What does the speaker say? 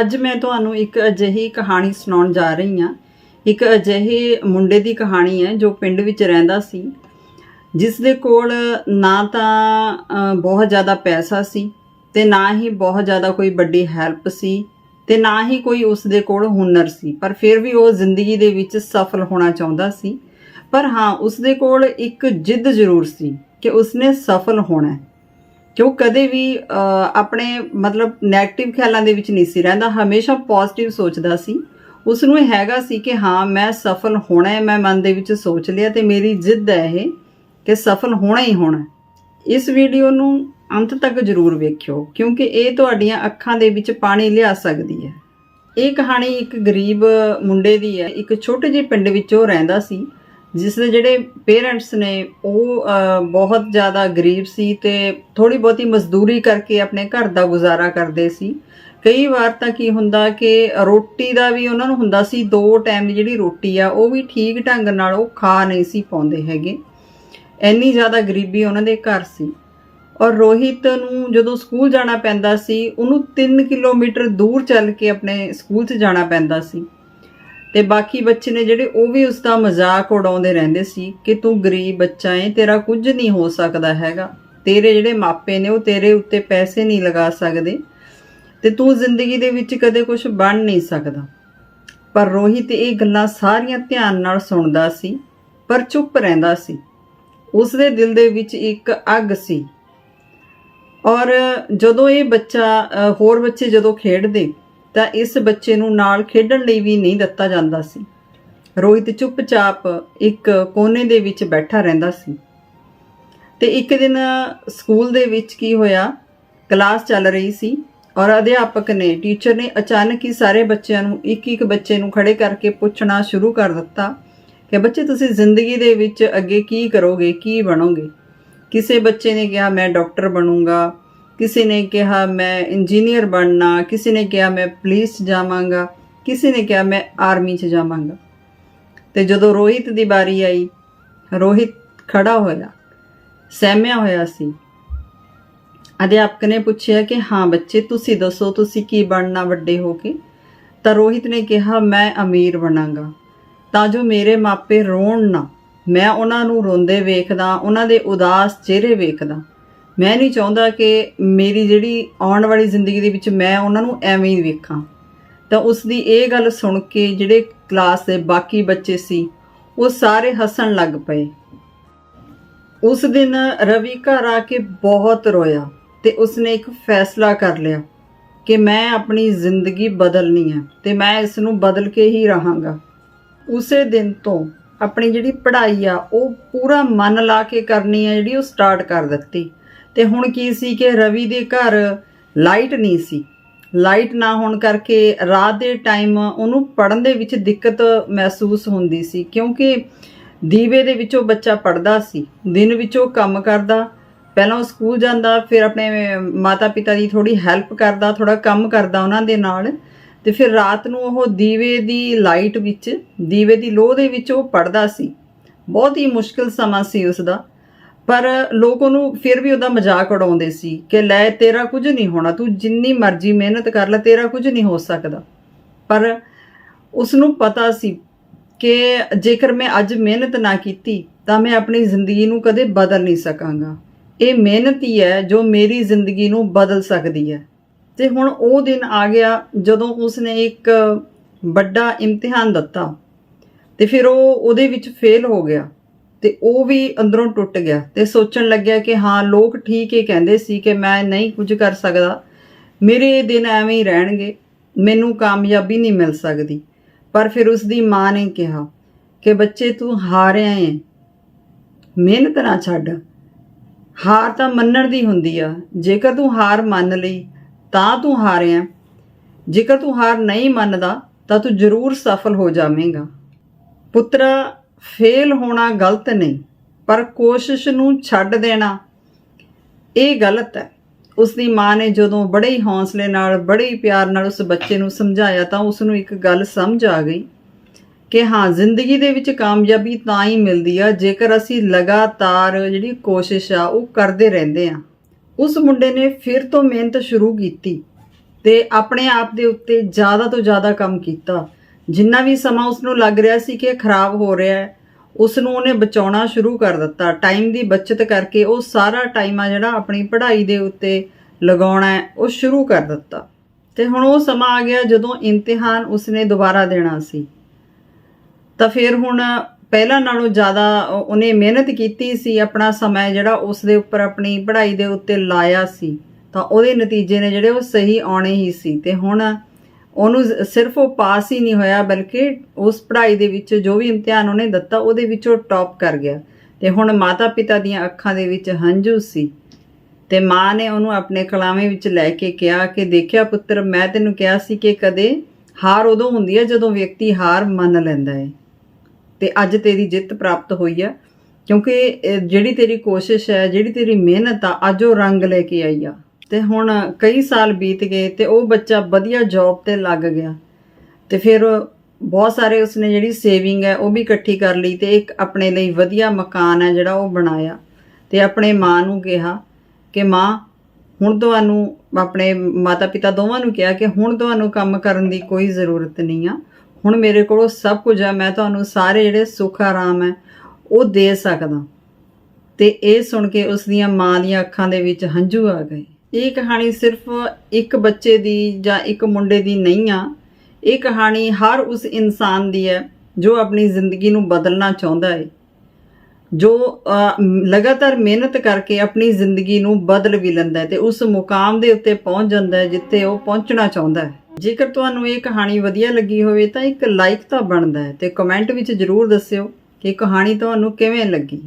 ਅੱਜ ਮੈਂ ਤੁਹਾਨੂੰ ਇੱਕ ਅਜਿਹੀ ਕਹਾਣੀ ਸੁਣਾਉਣ ਜਾ ਰਹੀ ਹਾਂ। ਇੱਕ ਅਜਿਹੇ ਮੁੰਡੇ ਦੀ ਕਹਾਣੀ ਹੈ ਜੋ ਪਿੰਡ ਵਿੱਚ ਰਹਿੰਦਾ ਸੀ। ਜਿਸ ਦੇ ਕੋਲ ਨਾ ਤਾਂ ਬਹੁਤ ਜ਼ਿਆਦਾ ਪੈਸਾ ਸੀ ਤੇ ਨਾ ਹੀ ਬਹੁਤ ਜ਼ਿਆਦਾ ਕੋਈ ਵੱਡੀ ਹੈਲਪ ਸੀ ਤੇ ਨਾ ਹੀ ਕੋਈ ਉਸ ਦੇ ਕੋਲ ਹੁਨਰ ਸੀ। ਪਰ ਫਿਰ ਵੀ ਉਹ ਜ਼ਿੰਦਗੀ ਦੇ ਵਿੱਚ ਸਫਲ ਹੋਣਾ ਚਾਹੁੰਦਾ ਸੀ। ਪਰ ਹਾਂ, ਉਸ ਦੇ ਕੋਲ ਇੱਕ ਜਿੱਦ ਜ਼ਰੂਰ ਸੀ ਕਿ ਉਸਨੇ ਸਫਲ ਹੋਣਾ ਹੈ। ਕਿ ਉਹ ਕਦੇ ਵੀ ਆਪਣੇ ਮਤਲਬ 네ਗੇਟਿਵ ਖਿਆਲਾਂ ਦੇ ਵਿੱਚ ਨਹੀਂ ਸੀ ਰਹਿੰਦਾ, ਹਮੇਸ਼ਾ ਪੋਜ਼ਿਟਿਵ ਸੋਚਦਾ ਸੀ। ਉਸ ਨੂੰ ਇਹ ਹੈਗਾ ਸੀ ਕਿ ਹਾਂ, ਮੈਂ ਸਫਲ ਹੋਣਾ ਹੈ, ਮੈਂ ਮਨ ਦੇ ਵਿੱਚ ਸੋਚ ਲਿਆ ਤੇ ਮੇਰੀ ਜਿੱਦ ਹੈ ਇਹ ਕਿ ਸਫਲ ਹੋਣਾ ਹੀ ਹੋਣਾ ਇਸ ਵੀਡੀਓ ਨੂੰ ਅੰਤ ਤੱਕ ਜ਼ਰੂਰ ਵੇਖਿਓ, ਕਿਉਂਕਿ ਇਹ ਤੁਹਾਡੀਆਂ ਅੱਖਾਂ ਦੇ ਵਿੱਚ ਪਾਣੀ ਲਿਆ ਸਕਦੀ ਹੈ। ਇਹ ਕਹਾਣੀ ਇੱਕ ਗਰੀਬ ਮੁੰਡੇ ਦੀ ਹੈ। ਇੱਕ ਛੋਟੇ ਜਿਹੇ ਪਿੰਡ ਵਿੱਚ ਉਹ ਰਹਿੰਦਾ ਸੀ। ਜਿਸ ਦੇ ਜਿਹੜੇ ਪੇਰੈਂਟਸ ਨੇ, ਉਹ ਬਹੁਤ ਜ਼ਿਆਦਾ ਗਰੀਬ ਸੀ ਤੇ ਥੋੜੀ ਬਹੁਤੀ ਮਜ਼ਦੂਰੀ ਕਰਕੇ ਆਪਣੇ ਘਰ ਦਾ ਗੁਜ਼ਾਰਾ ਕਰਦੇ ਸੀ। ਕਈ ਵਾਰ ਤਾਂ ਕੀ ਹੁੰਦਾ ਕਿ ਰੋਟੀ ਦਾ ਵੀ ਉਹਨਾਂ ਨੂੰ ਹੁੰਦਾ ਸੀ, ਦੋ ਟਾਈਮ ਦੀ ਜਿਹੜੀ ਰੋਟੀ ਆ, ਉਹ ਵੀ ਠੀਕ ਢੰਗ ਨਾਲ ਉਹ ਖਾ ਨਹੀਂ ਸੀ ਪਾਉਂਦੇ ਹੈਗੇ। ਇੰਨੀ ਜ਼ਿਆਦਾ ਗਰੀਬੀ ਉਹਨਾਂ ਦੇ ਘਰ ਸੀ। ਔਰ ਰੋਹਿਤ ਨੂੰ ਜਦੋਂ ਸਕੂਲ ਜਾਣਾ ਪੈਂਦਾ ਸੀ, ਉਹਨੂੰ 3 ਕਿਲੋਮੀਟਰ ਦੂਰ ਚੱਲ ਕੇ ਆਪਣੇ ਸਕੂਲ 'ਚ ਜਾਣਾ ਪੈਂਦਾ ਸੀ। ਤੇ ਬਾਕੀ ਬੱਚੇ ਨੇ ਜਿਹੜੇ ਉਹ ਵੀ ਉਸ ਦਾ ਮਜ਼ਾਕ ਉਡਾਉਂਦੇ ਰਹਿੰਦੇ ਸੀ ਕਿ ਤੂੰ ਗਰੀਬ ਬੱਚਾ ਏ, ਤੇਰਾ ਕੁਝ ਨਹੀਂ ਹੋ ਸਕਦਾ ਹੈਗਾ। ਤੇਰੇ ਜਿਹੜੇ ਮਾਪੇ ਨੇ ਉਹ ਤੇਰੇ ਉੱਤੇ ਪੈਸੇ ਨਹੀਂ ਲਗਾ ਸਕਦੇ ਤੇ ਤੂੰ ਜ਼ਿੰਦਗੀ ਦੇ ਵਿੱਚ ਕਦੇ ਕੁਝ ਬਣ ਨਹੀਂ ਸਕਦਾ। ਪਰ ਰੋਹਿਤ ਇਹ ਗੱਲਾਂ ਸਾਰੀਆਂ ਧਿਆਨ ਨਾਲ ਸੁਣਦਾ ਸੀ, ਪਰ ਚੁੱਪ ਰਹਿੰਦਾ ਸੀ। ਉਸ ਦੇ ਦਿਲ ਦੇ ਵਿੱਚ ਇੱਕ ਅੱਗ ਸੀ। ਔਰ ਜਦੋਂ ਇਹ ਬੱਚਾ ਹੋਰ ਬੱਚੇ ਜਦੋਂ ਖੇਡਦੇ ਤਾਂ ਇਸ ਬੱਚੇ ਨੂੰ ਨਾਲ ਖੇਡਣ ਲਈ ਵੀ ਨਹੀਂ ਦਿੱਤਾ ਜਾਂਦਾ ਸੀ। ਰੋਹਿਤ ਚੁੱਪਚਾਪ ਇੱਕ ਕੋਨੇ ਦੇ ਵਿੱਚ ਬੈਠਾ ਰਹਿੰਦਾ ਸੀ। ਤੇ ਇੱਕ ਦਿਨ ਸਕੂਲ ਦੇ ਵਿੱਚ ਕੀ ਹੋਇਆ? ਕਲਾਸ ਚੱਲ ਰਹੀ ਸੀ ਔਰ ਅਧਿਆਪਕ ਨੇ, ਟੀਚਰ ਨੇ ਅਚਾਨਕ ਹੀ ਸਾਰੇ ਬੱਚਿਆਂ ਨੂੰ ਇੱਕ ਇੱਕ ਬੱਚੇ ਨੂੰ ਖੜੇ ਕਰਕੇ ਪੁੱਛਣਾ ਸ਼ੁਰੂ ਕਰ ਦਿੱਤਾ ਕਿ ਬੱਚੇ, ਤੁਸੀਂ ਜ਼ਿੰਦਗੀ ਦੇ ਵਿੱਚ ਅੱਗੇ ਕੀ ਕਰੋਗੇ, ਕੀ ਬਣੋਗੇ? ਕਿਸੇ ਬੱਚੇ ਨੇ ਕਿਹਾ, ਮੈਂ ਡਾਕਟਰ ਬਣੂੰਗਾ ਕਿਸੇ ਨੇ ਕਿਹਾ ਮੈਂ ਇੰਜੀਨੀਅਰ ਬਣਨਾ, ਕਿਸੇ ਨੇ ਕਿਹਾ ਮੈਂ ਪੁਲਿਸ ਜਾਵਾਂਗਾ, ਕਿਸੇ ਨੇ ਕਿਹਾ ਮੈਂ ਆਰਮੀ 'ਚ ਜਾਵਾਂਗਾ। ਤੇ ਜਦੋਂ ਰੋਹਿਤ ਦੀ ਵਾਰੀ ਆਈ, ਰੋਹਿਤ ਖੜਾ ਹੋਇਆ, ਸਹਿਮਿਆ ਹੋਇਆ ਸੀ। ਅਧਿਆਪਕ ਨੇ ਪੁੱਛਿਆ ਕਿ, ਹਾਂ ਬੱਚੇ, ਤੁਸੀਂ ਦੱਸੋ, ਤੁਸੀਂ ਕੀ ਬਣਨਾ ਵੱਡੇ ਹੋ ਕੇ? ਤਾਂ ਰੋਹਿਤ ਨੇ ਕਿਹਾ, ਮੈਂ ਅਮੀਰ ਬਣਾਂਗਾ। ਤਾਂ ਜੋ ਮੇਰੇ ਮਾਪੇ ਰੋਣ ਨਾ, ਮੈਂ ਉਹਨਾਂ ਨੂੰ ਰੋਂਦੇ ਵੇਖਦਾ, ਉਹਨਾਂ ਦੇ ਉਦਾਸ ਚਿਹਰੇ ਵੇਖਦਾ। ਮੈਂ ਨਹੀਂ ਚਾਹੁੰਦਾ ਕਿ ਮੇਰੀ ਜਿਹੜੀ ਆਉਣ ਵਾਲੀ ਜ਼ਿੰਦਗੀ ਦੇ ਵਿੱਚ ਮੈਂ ਉਹਨਾਂ ਨੂੰ ਐਵੇਂ ਹੀ ਵੇਖਾਂ। ਤਾਂ ਉਸ ਦੀ ਇਹ ਗੱਲ ਸੁਣ ਕੇ ਜਿਹੜੇ ਕਲਾਸ ਦੇ ਬਾਕੀ ਬੱਚੇ ਸੀ, ਉਹ ਸਾਰੇ ਹੱਸਣ ਲੱਗ ਪਏ। ਉਸ ਦਿਨ ਰਵੀ ਘਰ ਆ ਕੇ ਬਹੁਤ ਰੋਇਆ ਤੇ ਉਸਨੇ ਇੱਕ ਫੈਸਲਾ ਕਰ ਲਿਆ ਕਿ ਮੈਂ ਆਪਣੀ ਜ਼ਿੰਦਗੀ ਬਦਲਣੀ ਹੈ ਤੇ ਮੈਂ ਇਸ ਨੂੰ ਬਦਲ ਕੇ ਹੀ ਰਹਾਂਗਾ। ਉਸੇ ਦਿਨ ਤੋਂ ਆਪਣੀ ਜਿਹੜੀ ਪੜ੍ਹਾਈ ਆ, ਉਹ ਪੂਰਾ ਮਨ ਲਾ ਕੇ ਕਰਨੀ ਹੈ ਜਿਹੜੀ ਉਹ ਸਟਾਰਟ ਕਰ ਦਿੱਤੀ। ਤੇ ਹੁਣ ਕੀ ਸੀ ਕਿ ਰਵੀ ਦੇ ਘਰ ਲਾਈਟ ਨਹੀਂ ਸੀ। ਲਾਈਟ ਨਾ ਹੋਣ ਕਰਕੇ ਰਾਤ ਦੇ ਟਾਈਮ ਉਹਨੂੰ ਪੜਨ ਦੇ ਵਿੱਚ ਦਿੱਕਤ ਮਹਿਸੂਸ ਹੁੰਦੀ ਸੀ, ਕਿਉਂਕਿ ਦੀਵੇ ਦੇ ਵਿੱਚੋਂ ਬੱਚਾ ਪੜਦਾ ਸੀ, ਦਿਨ ਵਿੱਚੋਂ ਕੰਮ ਕਰਦਾ, ਪਹਿਲਾਂ ਉਹ ਸਕੂਲ ਜਾਂਦਾ, ਫਿਰ ਆਪਣੇ ਮਾਤਾ ਪਿਤਾ ਦੀ ਥੋੜੀ ਹੈਲਪ ਕਰਦਾ ਥੋੜਾ ਕੰਮ ਕਰਦਾ ਉਹਨਾਂ ਦੇ ਨਾਲ, ਤੇ ਫਿਰ ਰਾਤ ਨੂੰ ਉਹ ਦੀਵੇ ਦੀ ਲਾਈਟ ਵਿੱਚ, ਦੀਵੇ ਦੀ ਲੋਹ ਦੇ ਵਿੱਚ ਉਹ ਪੜਦਾ ਸੀ। ਬਹੁਤ ਹੀ ਮੁਸ਼ਕਿਲ ਸਮਾਂ ਸੀ ਉਸ ਦਾ ਪਰ ਲੋਕ ਉਹਨੂੰ ਫਿਰ ਵੀ ਉਹਦਾ ਮਜ਼ਾਕ ਉਡਾਉਂਦੇ ਸੀ ਕਿ ਲੈ ਤੇਰਾ ਕੁਝ ਨਹੀਂ ਹੋਣਾ, ਤੂੰ ਜਿੰਨੀ ਮਰਜ਼ੀ ਮਿਹਨਤ ਕਰ ਲੈ, ਤੇਰਾ ਕੁਝ ਨਹੀਂ ਹੋ ਸਕਦਾ। ਪਰ ਉਸ ਨੂੰ ਪਤਾ ਸੀ ਕਿ ਜੇਕਰ ਮੈਂ ਅੱਜ ਮਿਹਨਤ ਨਾ ਕੀਤੀ, ਤਾਂ ਮੈਂ ਆਪਣੀ ਜ਼ਿੰਦਗੀ ਨੂੰ ਕਦੇ ਬਦਲ ਨਹੀਂ ਸਕਾਂਗਾ। ਇਹ ਮਿਹਨਤ ਹੀ ਹੈ ਜੋ ਮੇਰੀ ਜ਼ਿੰਦਗੀ ਨੂੰ ਬਦਲ ਸਕਦੀ ਹੈ। ਤੇ ਹੁਣ ਉਹ ਦਿਨ ਆ ਗਿਆ ਜਦੋਂ ਉਸਨੇ ਇੱਕ ਵੱਡਾ ਇਮਤਿਹਾਨ ਦਿੱਤਾ। ਤੇ ਫਿਰ ਉਹ ਉਹਦੇ ਵਿੱਚ ਫੇਲ ਹੋ ਗਿਆ। ਤੇ ਉਹ ਵੀ ਅੰਦਰੋਂ ਟੁੱਟ ਗਿਆ ਤੇ ਸੋਚਣ ਲੱਗਿਆ ਕਿ ਹਾਂ, ਲੋਕ ਠੀਕ ਹੀ ਕਹਿੰਦੇ ਸੀ ਕਿ ਮੈਂ ਨਹੀਂ ਕੁਝ ਕਰ ਸਕਦਾ। ਮੇਰੇ ਦਿਨ ਐਵੇਂ ਹੀ ਰਹਿਣਗੇ, ਮੈਨੂੰ ਕਾਮਯਾਬੀ ਨਹੀਂ ਮਿਲ ਸਕਦੀ। ਪਰ ਫਿਰ ਉਸ ਦੀ ਮਾਂ ਨੇ ਕਿਹਾ ਕਿ ਬੱਚੇ, ਤੂੰ ਹਾਰਿਆ ਹੈ ਮਿਹਨਤ ਨਾ ਛੱਡ। ਹਾਰ ਤਾਂ ਮੰਨਣ ਦੀ ਹੁੰਦੀ ਆ। ਜੇਕਰ ਤੂੰ ਹਾਰ ਮੰਨ ਲਈ, ਤਾਂ ਤੂੰ ਹਾਰਿਆ। ਜੇਕਰ ਤੂੰ ਹਾਰ ਨਹੀਂ ਮੰਨਦਾ, ਤਾਂ ਤੂੰ ਜ਼ਰੂਰ ਸਫਲ ਹੋ ਜਾਵੇਂਗਾ। ਪੁੱਤਰਾ ਫੇਲ ਹੋਣਾ ਗਲਤ ਨਹੀਂ, ਪਰ ਕੋਸ਼ਿਸ਼ ਨੂੰ ਛੱਡ ਦੇਣਾ। ਇਹ ਗਲਤ ਹੈ। ਉਸ ਦੀ ਮਾਂ ਨੇ ਜਦੋਂ ਬੜੇ ਹੀ ਹੌਸਲੇ ਨਾਲ, ਬੜੇ ਹੀ ਪਿਆਰ ਨਾਲ ਉਸ ਬੱਚੇ ਨੂੰ ਸਮਝਾਇਆ ਤਾਂ ਉਸ ਨੂੰ ਇੱਕ ਗੱਲ ਸਮਝ ਆ ਗਈ ਕਿ ਹਾਂ, ਜ਼ਿੰਦਗੀ ਦੇ ਵਿੱਚ ਕਾਮਯਾਬੀ ਤਾਂ ਹੀ ਮਿਲਦੀ ਆ, ਜੇਕਰ ਅਸੀਂ ਲਗਾਤਾਰ ਜਿਹੜੀ ਕੋਸ਼ਿਸ਼ ਆ, ਉਹ ਕਰਦੇ ਰਹਿੰਦੇ ਆ। ਉਸ ਮੁੰਡੇ ਨੇ ਫਿਰ ਤੋਂ ਮਿਹਨਤ ਸ਼ੁਰੂ ਕੀਤੀ ਤੇ ਆਪਣੇ ਆਪ ਦੇ ਉੱਤੇ ਜ਼ਿਆਦਾ ਤੋਂ ਜ਼ਿਆਦਾ ਕੰਮ ਕੀਤਾ। ਜਿੰਨਾ ਵੀ ਸਮਾਂ ਉਸ ਨੂੰ ਲੱਗ ਰਿਹਾ ਸੀ ਕਿ ਖਰਾਬ ਹੋ ਰਿਹਾ ਹੈ ਉਸ ਨੂੰ ਉਹਨੇ ਬਚਾਉਣਾ ਸ਼ੁਰੂ ਕਰ ਦਿੱਤਾ। ਟਾਈਮ ਦੀ ਬਚਤ ਕਰਕੇ ਉਹ ਸਾਰਾ ਟਾਈਮ ਆ ਜਿਹੜਾ ਆਪਣੀ ਪੜ੍ਹਾਈ ਦੇ ਉੱਤੇ ਲਗਾਉਣਾ ਹੈ, ਉਹ ਸ਼ੁਰੂ ਕਰ ਦਿੱਤਾ। ਤੇ ਹੁਣ ਉਹ ਸਮਾਂ ਆ ਗਿਆ ਜਦੋਂ ਇਮਤਿਹਾਨ ਉਸਨੇ ਦੁਬਾਰਾ ਦੇਣਾ ਸੀ। ਤਾਂ ਫਿਰ ਹੁਣ ਪਹਿਲਾਂ ਨਾਲੋਂ ਜ਼ਿਆਦਾ ਉਹਨੇ ਮਿਹਨਤ ਕੀਤੀ ਸੀ, ਆਪਣਾ ਸਮਾਂ ਜਿਹੜਾ ਉਸ ਦੇ ਉੱਪਰ ਆਪਣੀ ਪੜ੍ਹਾਈ ਦੇ ਉੱਤੇ ਲਾਇਆ ਸੀ। ਤਾਂ ਉਹਦੇ ਨਤੀਜੇ ਨੇ ਜਿਹੜੇ ਉਹ ਸਹੀ ਆਉਣੇ ਹੀ ਸੀ। ਤੇ ਹੁਣ ਉਹਨੂੰ ਸਿਰਫ ਉਹ ਪਾਸ ਹੀ ਨਹੀਂ ਹੋਇਆ, ਬਲਕਿ ਉਸ ਪੜ੍ਹਾਈ ਦੇ ਵਿੱਚ ਜੋ ਵੀ ਇਮਤਿਹਾਨ ਉਹਨੇ ਦਿੱਤਾ, ਉਹਦੇ ਵਿੱਚ ਉਹ ਟੌਪ ਕਰ ਗਿਆ। ਤੇ ਹੁਣ ਮਾਤਾ ਪਿਤਾ ਦੀਆਂ ਅੱਖਾਂ ਦੇ ਵਿੱਚ ਹੰਝੂ ਸੀ। ਤੇ ਮਾਂ ਨੇ ਉਹਨੂੰ ਆਪਣੇ ਕਲਾਵੇਂ ਵਿੱਚ ਲੈ ਕੇ ਕਿਹਾ ਕਿ, ਦੇਖਿਆ ਪੁੱਤਰ, ਮੈਂ ਤੈਨੂੰ ਕਿਹਾ ਸੀ ਕਿ ਕਦੇ ਹਾਰ ਉਦੋਂ ਹੁੰਦੀ ਹੈ ਜਦੋਂ ਵਿਅਕਤੀ ਹਾਰ ਮੰਨ ਲੈਂਦਾ ਹੈ। ਤੇ ਅੱਜ ਤੇਰੀ ਜਿੱਤ ਪ੍ਰਾਪਤ ਹੋਈ ਆ, ਕਿਉਂਕਿ ਜਿਹੜੀ ਤੇਰੀ ਕੋਸ਼ਿਸ਼ ਹੈ, ਜਿਹੜੀ ਤੇਰੀ ਮਿਹਨਤ ਆ, ਅੱਜ ਉਹ ਰੰਗ ਲੈ ਕੇ ਆਈ ਆ। ਤੇ ਹੁਣ ਕਈ ਸਾਲ ਬੀਤ ਗਏ ਤੇ ਉਹ ਬੱਚਾ ਵਧੀਆ ਜੌਬ ਤੇ ਲੱਗ ਗਿਆ। ਤੇ ਫਿਰ ਬਹੁਤ ਸਾਰੇ ਉਸਨੇ ਜਿਹੜੀ ਸੇਵਿੰਗ ਹੈ ਉਹ ਵੀ ਇਕੱਠੀ ਕਰ ਲਈ ਤੇ ਇੱਕ ਆਪਣੇ ਲਈ ਵਧੀਆ ਮਕਾਨ ਹੈ ਜਿਹੜਾ ਉਹ ਬਣਾਇਆ। ਤੇ ਆਪਣੇ ਮਾਂ ਨੂੰ ਕਿਹਾ ਕਿ ਮਾਂ, ਹੁਣ ਤੁਹਾਨੂੰ ਆਪਣੇ ਮਾਤਾ ਪਿਤਾ ਦੋਵਾਂ ਨੂੰ ਕਿਹਾ ਕਿ ਹੁਣ ਤੁਹਾਨੂੰ ਕੰਮ ਕਰਨ ਦੀ ਕੋਈ ਜ਼ਰੂਰਤ ਨਹੀਂ ਆ। ਹੁਣ ਮੇਰੇ ਕੋਲ ਸਭ ਕੁਝ ਆ, ਮੈਂ ਤੁਹਾਨੂੰ ਸਾਰੇ ਜਿਹੜੇ ਸੁੱਖ ਆਰਾਮ ਹੈ ਉਹ ਦੇ ਸਕਦਾ। ਤੇ ਇਹ ਸੁਣ ਕੇ ਉਸ ਦੀਆਂ ਮਾਂ ਦੀਆਂ ਅੱਖਾਂ ਦੇ ਵਿੱਚ ਹੰਝੂ ਆ ਗਏ। ਇਹ ਕਹਾਣੀ ਸਿਰਫ ਇੱਕ ਬੱਚੇ ਦੀ ਜਾਂ ਇੱਕ ਮੁੰਡੇ ਦੀ ਨਹੀਂ ਆ। ਇਹ ਕਹਾਣੀ ਹਰ ਉਸ ਇਨਸਾਨ ਦੀ ਹੈ ਜੋ ਆਪਣੀ ਜ਼ਿੰਦਗੀ ਨੂੰ ਬਦਲਣਾ ਚਾਹੁੰਦਾ ਹੈ। ਜੋ ਲਗਾਤਾਰ ਮਿਹਨਤ ਕਰਕੇ ਆਪਣੀ ਜ਼ਿੰਦਗੀ ਨੂੰ ਬਦਲ ਵੀ ਲੈਂਦਾ ਹੈ ਤੇ ਉਸ ਮੁਕਾਮ ਦੇ ਉੱਤੇ ਪਹੁੰਚ ਜਾਂਦਾ ਹੈ ਜਿੱਥੇ ਉਹ ਪਹੁੰਚਣਾ ਚਾਹੁੰਦਾ ਹੈ। ਜੇਕਰ ਤੁਹਾਨੂੰ ਇਹ ਕਹਾਣੀ ਵਧੀਆ ਲੱਗੀ ਹੋਵੇ ਤਾਂ ਇੱਕ ਲਾਈਕ ਤਾਂ ਬਣਦਾ ਹੈ ਤੇ ਕਮੈਂਟ ਵਿੱਚ ਜਰੂਰ ਦੱਸਿਓ ਕਿ ਕਹਾਣੀ ਤੁਹਾਨੂੰ ਕਿਵੇਂ ਲੱਗੀ।